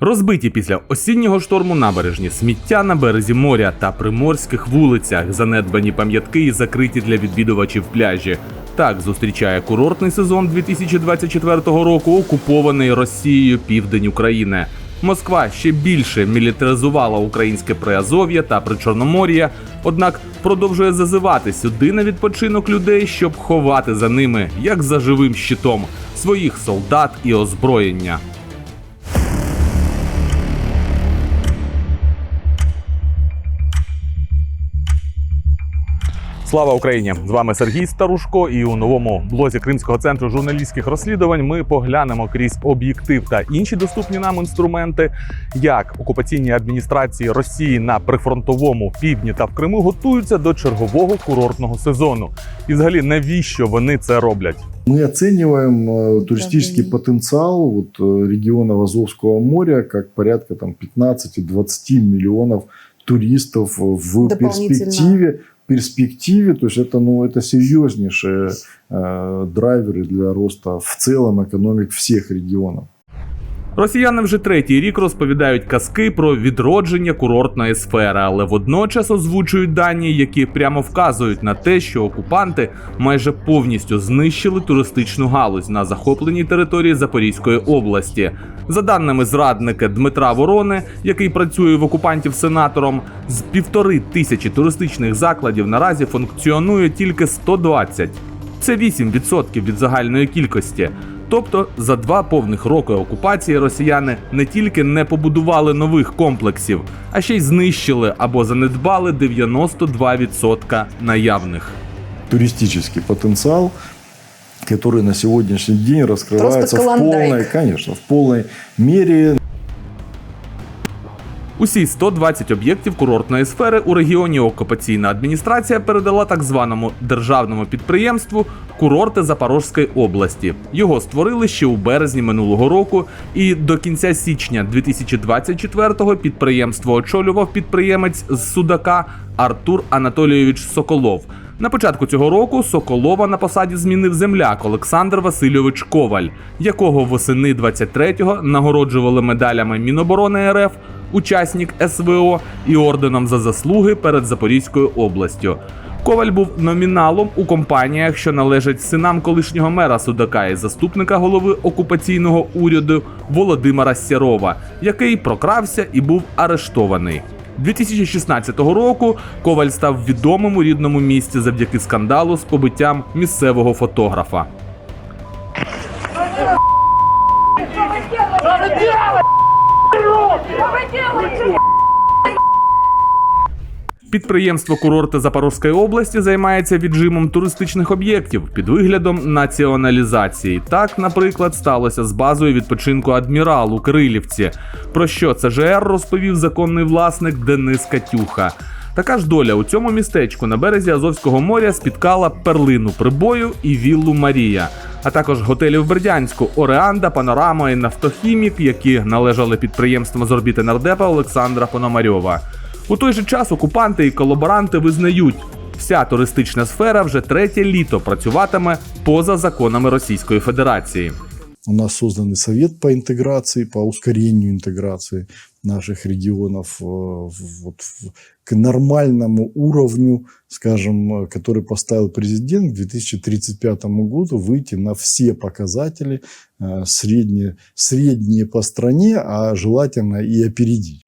Розбиті після осіннього шторму набережні, сміття на березі моря та приморських вулицях, занедбані пам'ятки і закриті для відвідувачів пляжі. Так зустрічає курортний сезон 2024 року, окупований Росією південь України. Москва ще більше мілітаризувала українське Приазов'я та Причорномор'я, однак продовжує зазивати сюди на відпочинок людей, щоб ховати за ними, як за живим щитом, своїх солдат і озброєння. Слава Україні! З вами Сергій Старушко. І у новому блозі Кримського центру журналістських розслідувань ми поглянемо крізь об'єктив та інші доступні нам інструменти, як окупаційні адміністрації Росії на прифронтовому півдні та в Криму готуються до чергового курортного сезону. І взагалі навіщо вони це роблять? Мы оцениваем э, туристический Мгм. потенциал вот, э, региона Азовского моря как порядка там, 15-20 миллионов туристов в Дополнительно. перспективе. перспективе, то есть это, ну, это серьезнейшие э, драйверы для роста в целом экономик всех регионов. Росіяни вже третій рік розповідають казки про відродження курортної сфери, але водночас озвучують дані, які прямо вказують на те, що окупанти майже повністю знищили туристичну галузь на захопленій території Запорізької області. За даними зрадника Дмитра Ворони, який працює в окупантів сенатором, з півтори тисячі туристичних закладів наразі функціонує тільки 120. Це 8% від загальної кількості. Тобто за два повних роки окупації росіяни не тільки не побудували нових комплексів, а ще й знищили або занедбали 92% наявних. Туристичний потенціал, який на сьогоднішній день розкривається в повній, полной, конечно, в повній мере Усі 120 об'єктів курортної сфери у регіоні окупаційна адміністрація передала так званому державному підприємству Курорти Запорозької області. Його створили ще у березні минулого року, і до кінця січня 2024-го підприємство очолював підприємець з Судака Артур Анатолійович Соколов. На початку цього року Соколова на посаді змінив земляк Олександр Васильович Коваль, якого восени 23-го нагороджували медалями Міноборони РФ, учасник СВО і орденом за заслуги перед Запорізькою областю. Коваль був номіналом у компаніях, що належать синам колишнього мера Судака і заступника голови окупаційного уряду Володимира Сєрова, який прокрався і був арештований. 2016 року Коваль став відомим у рідному місті завдяки скандалу з побиттям місцевого фотографа. Підприємство курорти Запорізької області займається віджимом туристичних об'єктів під виглядом націоналізації. Так, наприклад, сталося з базою відпочинку Адмірал у Кирилівці. Про що ЦЖР розповів законний власник Денис Катюха. Така ж доля у цьому містечку на березі Азовського моря спіткала перлину прибою і віллу Марія, а також готелі в Бердянську, Ореанда, Панорама і Нафтохімік, які належали підприємствам з орбіти нардепа Олександра Пономарьова. У той же час окупанти і колаборанти визнають, вся туристична сфера вже третє літо працюватиме поза законами Російської Федерації. У нас созданный совет по интеграции, по ускорению интеграции наших регионов э, в- вот, в- к нормальному уровню, скажем, э, который поставил президент к 2035 году, выйти на все показатели э, средние, средние по стране, а желательно и опередить.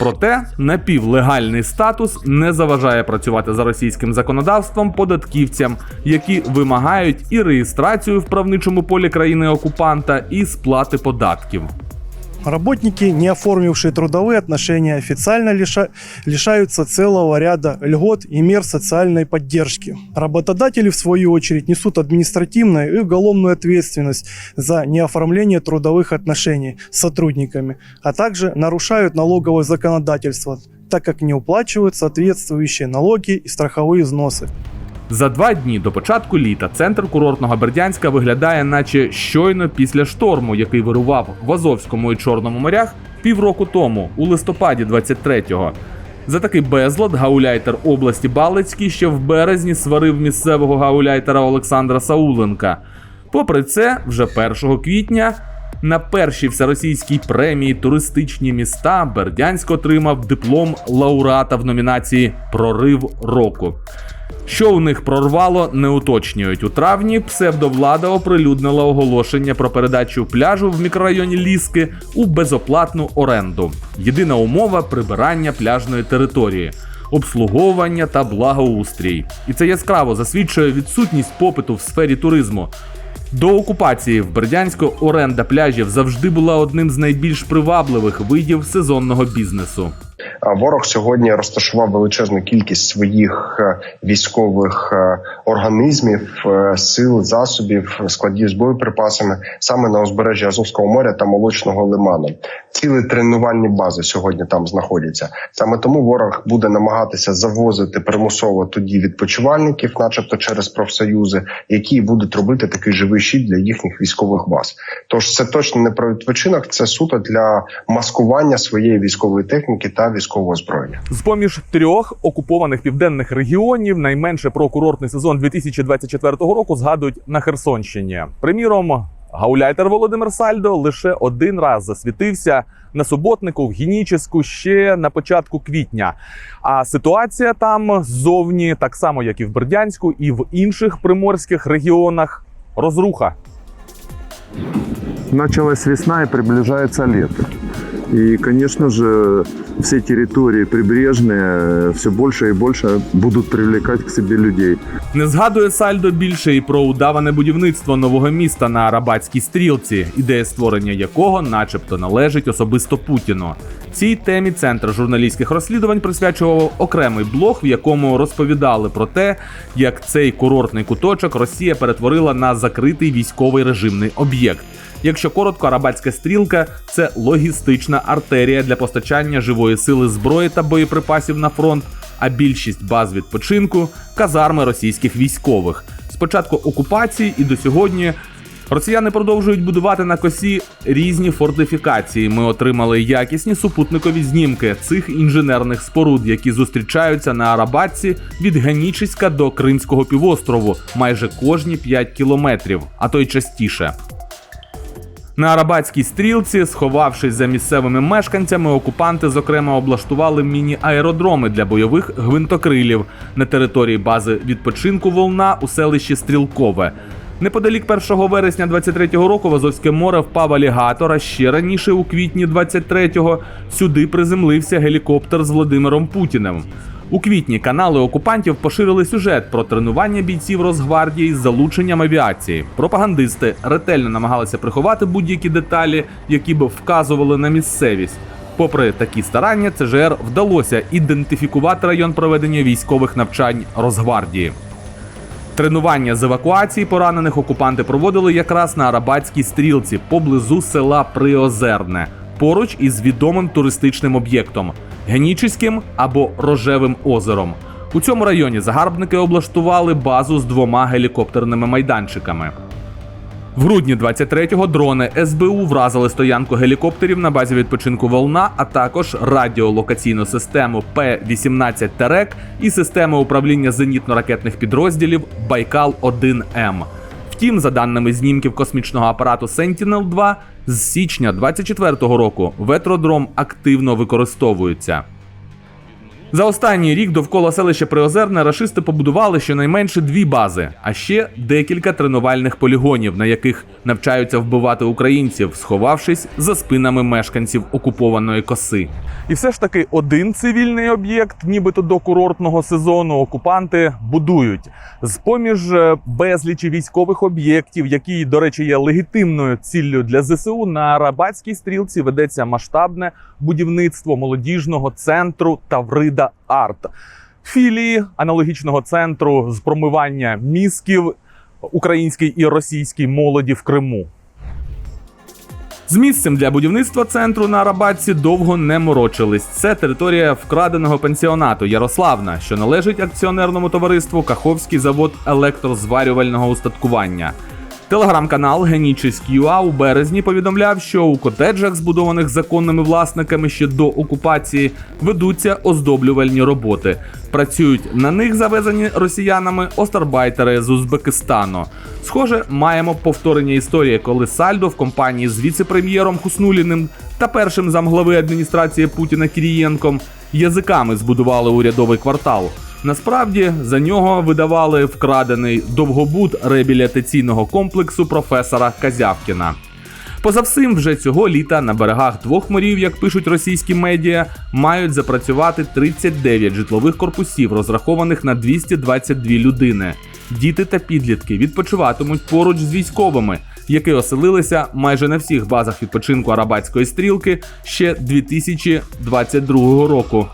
Проте напівлегальний статус не заважає працювати за російським законодавством податківцям, які вимагають і реєстрацію в правничому полі країни окупанта, і сплати податків. Работники, не оформившие трудовые отношения, официально лиша- лишаются целого ряда льгот и мер социальной поддержки. Работодатели, в свою очередь, несут административную и уголовную ответственность за неоформление трудовых отношений с сотрудниками, а также нарушают налоговое законодательство, так как не уплачивают соответствующие налоги и страховые взносы. За два дні до початку літа центр курортного Бердянська виглядає, наче щойно після шторму, який вирував в Азовському і Чорному морях півроку тому, у листопаді 23-го. За такий безлад гауляйтер області Балицький ще в березні сварив місцевого гауляйтера Олександра Сауленка. Попри це, вже 1 квітня На першій всеросійській премії туристичні міста Бердянськ отримав диплом лауреата в номінації Прорив року. Що у них прорвало, не уточнюють. У травні псевдовлада оприлюднила оголошення про передачу пляжу в мікрорайоні Ліски у безоплатну оренду. Єдина умова прибирання пляжної території, обслуговування та благоустрій. І це яскраво засвідчує відсутність попиту в сфері туризму. До окупації в Бердянську оренда пляжів завжди була одним з найбільш привабливих видів сезонного бізнесу. Ворог сьогодні розташував величезну кількість своїх е, військових е, організмів, е, сил, засобів, складів з боєприпасами саме на узбережжі Азовського моря та Молочного лиману. Цілі тренувальні бази сьогодні там знаходяться. Саме тому ворог буде намагатися завозити примусово тоді відпочивальників, начебто через профсоюзи, які будуть робити такий живий щит для їхніх військових баз. Тож це точно не про відпочинок, це суто для маскування своєї військової техніки та військового озброєння. З поміж трьох окупованих південних регіонів найменше про курортний сезон 2024 року згадують на Херсонщині. Приміром, гауляйтер Володимир Сальдо лише один раз засвітився на суботнику в Геніческу ще на початку квітня. А ситуація там ззовні, так само як і в Бердянську, і в інших приморських регіонах, розруха. Началась весна и приближается лето. И, конечно же, все территории прибрежные все больше и больше будут привлекать к себе людей. Не згадує Сальдо більше і про удаване будівництво нового міста на Арабатській стрілці, ідея створення якого, начебто, належить особисто Путіну. Цій темі центр журналістських розслідувань присвячував окремий блог, в якому розповідали про те, як цей курортний куточок Росія перетворила на закритий військовий режимний об'єкт. Якщо коротко, арабатська стрілка це логістична артерія для постачання живої сили зброї та боєприпасів на фронт. А більшість баз відпочинку казарми російських військових. З початку окупації і до сьогодні росіяни продовжують будувати на косі різні фортифікації. Ми отримали якісні супутникові знімки цих інженерних споруд, які зустрічаються на Арабатці від Ганічиська до Кримського півострову майже кожні 5 кілометрів, а то й частіше. На Арабатській стрілці, сховавшись за місцевими мешканцями, окупанти зокрема облаштували міні-аеродроми для бойових гвинтокрилів на території бази відпочинку Волна у селищі Стрілкове. Неподалік 1 вересня 23-го року в Азовське море впав алігатор, а ще раніше, у квітні 23-го, сюди приземлився гелікоптер з Володимиром Путіним. У квітні канали окупантів поширили сюжет про тренування бійців Росгвардії з залученням авіації. Пропагандисти ретельно намагалися приховати будь-які деталі, які б вказували на місцевість. Попри такі старання, ЦЖР вдалося ідентифікувати район проведення військових навчань Росгвардії. Тренування з евакуації поранених окупанти проводили якраз на Арабатській стрілці поблизу села Приозерне, поруч із відомим туристичним об'єктом Генічиським або Рожевим озером. У цьому районі загарбники облаштували базу з двома гелікоптерними майданчиками. В грудні 23-го дрони СБУ вразили стоянку гелікоптерів на базі відпочинку Волна, а також радіолокаційну систему П-18 Терек і системи управління зенітно-ракетних підрозділів Байкал 1М. Втім, за даними знімків космічного апарату Sentinel-2, з січня 24-го року ветродром активно використовується. За останній рік довкола селища Приозерне рашисти побудували щонайменше дві бази, а ще декілька тренувальних полігонів, на яких навчаються вбивати українців, сховавшись за спинами мешканців окупованої коси. І все ж таки один цивільний об'єкт, нібито до курортного сезону, окупанти будують. З поміж е, безлічі військових об'єктів, які, до речі, є легітимною ціллю для ЗСУ, на Арабатській стрілці ведеться масштабне будівництво молодіжного центру Таврида Арт. Філії аналогічного центру з промивання мізків українській і російській молоді в Криму. З місцем для будівництва центру на Арабатці довго не морочились. Це територія вкраденого пенсіонату Ярославна, що належить акціонерному товариству Каховський завод електрозварювального устаткування. Телеграм-канал Генічість.ua у березні повідомляв, що у котеджах, збудованих законними власниками ще до окупації, ведуться оздоблювальні роботи. Працюють на них завезені росіянами остарбайтери з Узбекистану. Схоже, маємо повторення історії, коли Сальдо в компанії з віце-прем'єром Хуснуліним та першим замглави адміністрації Путіна Кірієнком язиками збудували урядовий квартал. Насправді за нього видавали вкрадений довгобуд реабілітаційного комплексу професора Казявкіна. Поза всім, вже цього літа на берегах двох морів, як пишуть російські медіа, мають запрацювати 39 житлових корпусів, розрахованих на 222 людини. Діти та підлітки відпочиватимуть поруч з військовими, які оселилися майже на всіх базах відпочинку арабатської стрілки ще 2022 року.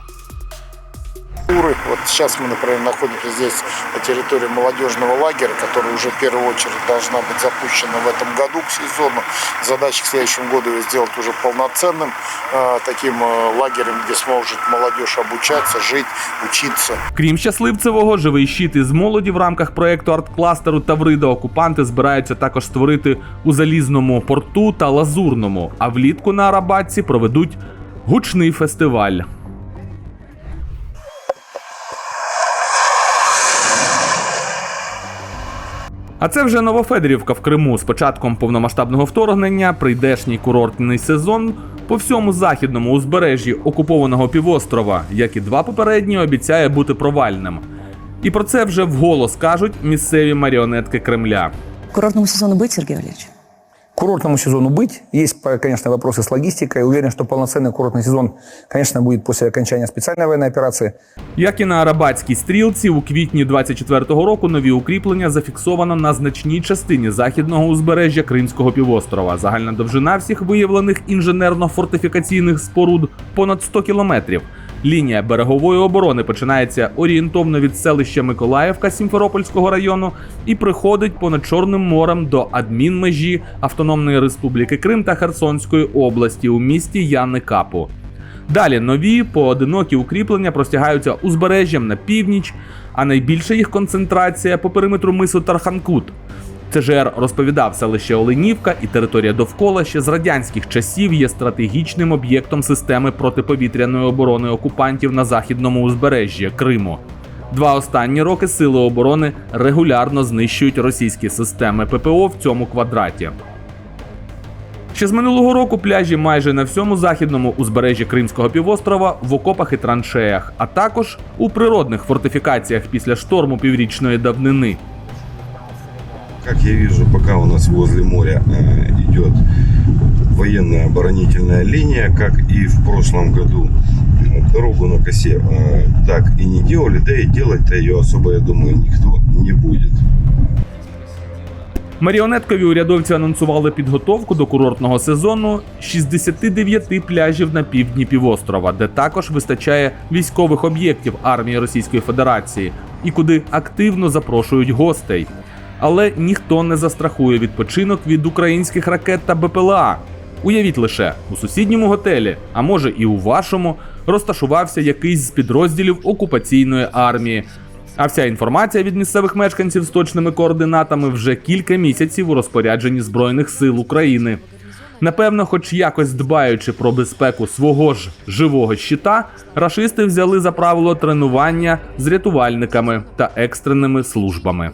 туры. Вот сейчас мы, например, находимся здесь на территории молодежного лагеря, который уже в первую очередь должна быть запущена в этом году к сезону. Задача к следующему году ее сделать уже полноценным э, таким э, лагерем, где сможет молодежь обучаться, жить, учиться. Крім щасливцевого, живий щит із молоді в рамках проекту арт-кластеру Таврида окупанти збираються також створити у залізному порту та лазурному. А влітку на Арабатці проведуть гучний фестиваль. А це вже Новофедерівка в Криму. З початком повномасштабного вторгнення прийдешній курортний сезон по всьому західному узбережжі окупованого півострова, як і два попередні, обіцяє бути провальним. І про це вже вголос кажуть місцеві маріонетки Кремля. Курортному сезону быть, Сергій Валерьевич? курортному сезону быть. Есть, по- конечно, вопросы с логистикой. Уверен, что полноценный курортный сезон, конечно, будет после окончания специальной военной операции. Як і на арабатській стрілці, у квітні 24-го року нові укріплення зафіксовано на значній частині західного узбережжя Кримського півострова. Загальна довжина всіх виявлених інженерно-фортифікаційних споруд понад 100 кілометрів. Лінія берегової оборони починається орієнтовно від селища Миколаївка Сімферопольського району і приходить понад Чорним морем до адмінмежі Автономної Республіки Крим та Херсонської області у місті Яни Капу. Далі нові поодинокі укріплення простягаються узбережжям на північ, а найбільша їх концентрація по периметру мису Тарханкут. ЦЖР розповідав, селище Оленівка і територія довкола ще з радянських часів є стратегічним об'єктом системи протиповітряної оборони окупантів на західному узбережжі Криму. Два останні роки сили оборони регулярно знищують російські системи ППО в цьому квадраті. Ще з минулого року пляжі майже на всьому західному узбережжі Кримського півострова в окопах і траншеях, а також у природних фортифікаціях після шторму піврічної давнини Как я вижу, пока у нас возле моря э, идет военная оборонительная линия, как и в прошлом году э, дорогу на косе э, так и не делали, да и делать-то ее особо, я думаю, никто не будет. Маріонеткові урядовці анонсували підготовку до курортного сезону 69 пляжів на півдні півострова, де також вистачає військових об'єктів армії Російської Федерації і куди активно запрошують гостей. Але ніхто не застрахує відпочинок від українських ракет та БПЛА. Уявіть лише, у сусідньому готелі, а може і у вашому, розташувався якийсь з підрозділів окупаційної армії. А вся інформація від місцевих мешканців з точними координатами вже кілька місяців у розпорядженні Збройних сил України. Напевно, хоч якось дбаючи про безпеку свого ж живого щита, рашисти взяли за правило тренування з рятувальниками та екстреними службами.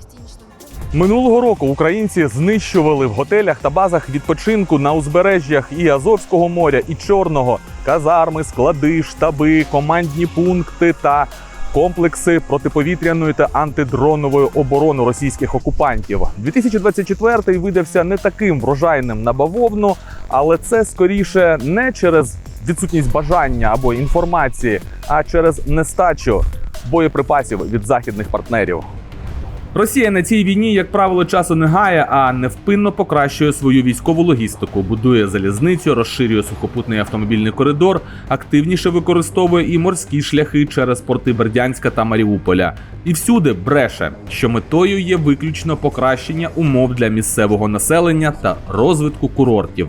Минулого року українці знищували в готелях та базах відпочинку на узбережжях і Азовського моря, і Чорного казарми, склади, штаби, командні пункти та комплекси протиповітряної та антидронової оборони російських окупантів. 2024 видався не таким врожайним на бавовну, але це скоріше не через відсутність бажання або інформації, а через нестачу боєприпасів від західних партнерів. Росія на цій війні, як правило, часу не гає, а невпинно покращує свою військову логістику, будує залізницю, розширює сухопутний автомобільний коридор, активніше використовує і морські шляхи через порти Бердянська та Маріуполя. І всюди бреше, що метою є виключно покращення умов для місцевого населення та розвитку курортів.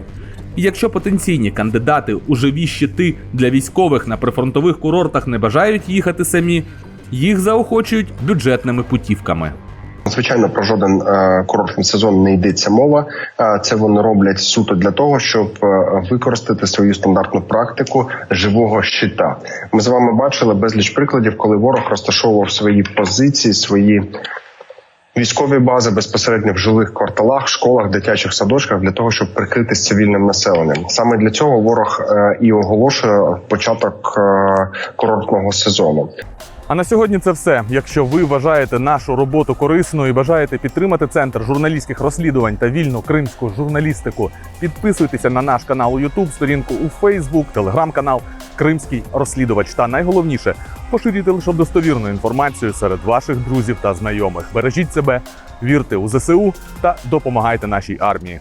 І якщо потенційні кандидати у живі щити для військових на прифронтових курортах не бажають їхати самі, їх заохочують бюджетними путівками. Звичайно, про жоден е, курортний сезон не йдеться мова. Е, це вони роблять суто для того, щоб е, використати свою стандартну практику живого щита. Ми з вами бачили безліч прикладів, коли ворог розташовував свої позиції, свої військові бази безпосередньо в жилих кварталах, школах, дитячих садочках для того, щоб прикритись цивільним населенням. Саме для цього ворог і оголошує початок курортного сезону. А на сьогодні це все. Якщо ви вважаєте нашу роботу корисною і бажаєте підтримати центр журналістських розслідувань та вільну кримську журналістику, підписуйтеся на наш канал у YouTube, сторінку у Facebook, телеграм-канал Кримський розслідувач. Та найголовніше поширюйте лише достовірну інформацію серед ваших друзів та знайомих. Бережіть себе, вірте у ЗСУ та допомагайте нашій армії.